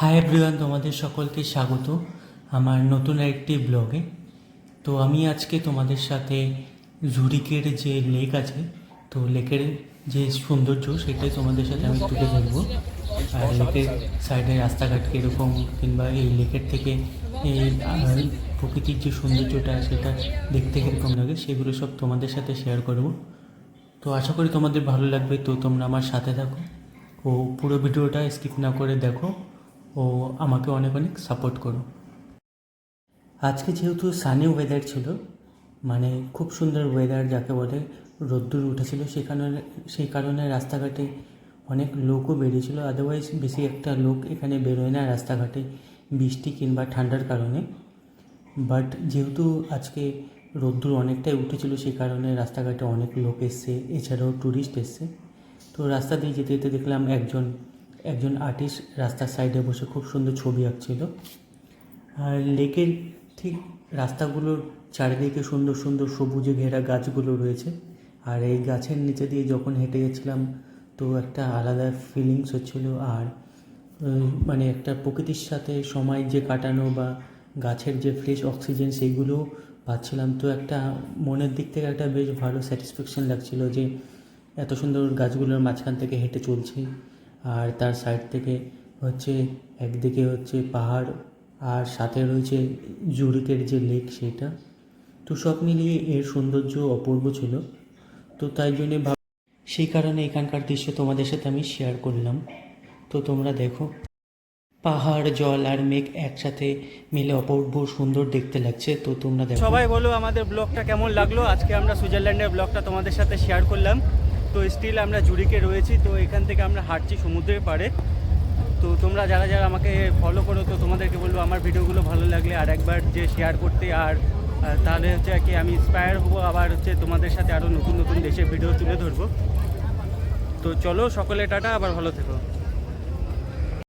Hi everyone তোমাদের সকলকে স্বাগত আমার নতুন একটি ব্লগে তো আমি আজকে তোমাদের সাথে জুরিকের যে লেক আছে, তো লেকের যে সৌন্দর্য সেটাই তোমাদের সাথে আমি তুলে ধরবো। আর লেকের সাইডে রাস্তাঘাট কীরকম কিংবা এই লেকের থেকে এই প্রকৃতির যে সৌন্দর্যটা সেটা দেখতে কীরকম লাগে সেগুলো সব তোমাদের সাথে শেয়ার করব। তো আশা করি তোমাদের ভালো লাগবে। তো তোমরা আমার সাথে থাকো। ও পুরো ভিডিওটা স্কিপ না করে দেখো। ও আমাকে অনেক অনেক সাপোর্ট করো। আজকে যেহেতু সানি ওয়েদার ছিল মানে খুব সুন্দর ওয়েদার যাকে বলে রোদ্দুর উঠেছিল, সেখানে, সেই কারণে রাস্তাঘাটে অনেক লোকও বেরিয়েছিল। আদারওয়াইজ বেশি একটা লোক এখানে বেরোয় না রাস্তাঘাটে বৃষ্টি কিংবা ঠান্ডার কারণে। বাট যেহেতু আজকে রোদ্দুর অনেকটাই উঠেছিল, সেই কারণে রাস্তাঘাটে অনেক লোক এসছে, এছাড়াও ট্যুরিস্ট এসছে। তো রাস্তা দিয়ে যেতে যেতে দেখলাম একজন একজন আর্টিস্ট রাস্তার সাইডে বসে খুব সুন্দর ছবি আঁকছিল। আর লেকের ঠিক রাস্তাগুলোর চারিদিকে সুন্দর সুন্দর সবুজে ঘেরা গাছগুলো রয়েছে। আর এই গাছের নিচে দিয়ে যখন হেঁটে যাচ্ছিলাম, তো একটা আলাদা ফিলিংস হচ্ছিল। আর মানে একটা প্রকৃতির সাথে সময় যে কাটানো বা গাছের যে ফ্রেশ অক্সিজেন সেইগুলো পাচ্ছিলাম, তো একটা মনের দিক থেকে একটা বেশ ভালো স্যাটিসফ্যাকশন লাগছিল যে এত সুন্দর গাছগুলোর মাঝখান থেকে হেঁটে চলছি। আর তার সাইড থেকে হচ্ছে একদিকে হচ্ছে পাহাড় আর সাথে রয়েছে জুরিকের যে লেক সেটা। তো সব মিলিয়ে এর সৌন্দর্য অপূর্ব ছিল। তো তাই জন্যে ভাব সেই কারণে এখানকার দৃশ্য তোমাদের সাথে আমি শেয়ার করলাম। তো তোমরা দেখো, পাহাড়, জল আর মেঘ একসাথে মিলে অপূর্ব সুন্দর দেখতে লাগছে। তো তোমরা দেখো। সবাই বলো আমাদের ব্লগটা কেমন লাগল? আজকে আমরা সুইজারল্যান্ডের ব্লগটা তোমাদের সাথে শেয়ার করলাম। তো স্টিল আমরা জুরিকে রয়েছি, তো এখান থেকে আমরা হাঁটছি সমুদ্রের পাড়ে। তো তোমরা যারা যারা আমাকে ফলো করো, তো তোমাদেরকে বলব আমার ভিডিওগুলো ভালো লাগলে আর একবার যে শেয়ার করতে আর তাহলে হচ্ছে কি আমি ইন্সপায়ার হব আবার হচ্ছে তোমাদের সাথে আরও নতুন নতুন দেশের ভিডিও তুলে ধরবো। তো চলো সকলে টাটা, আবার ভালো থেকো।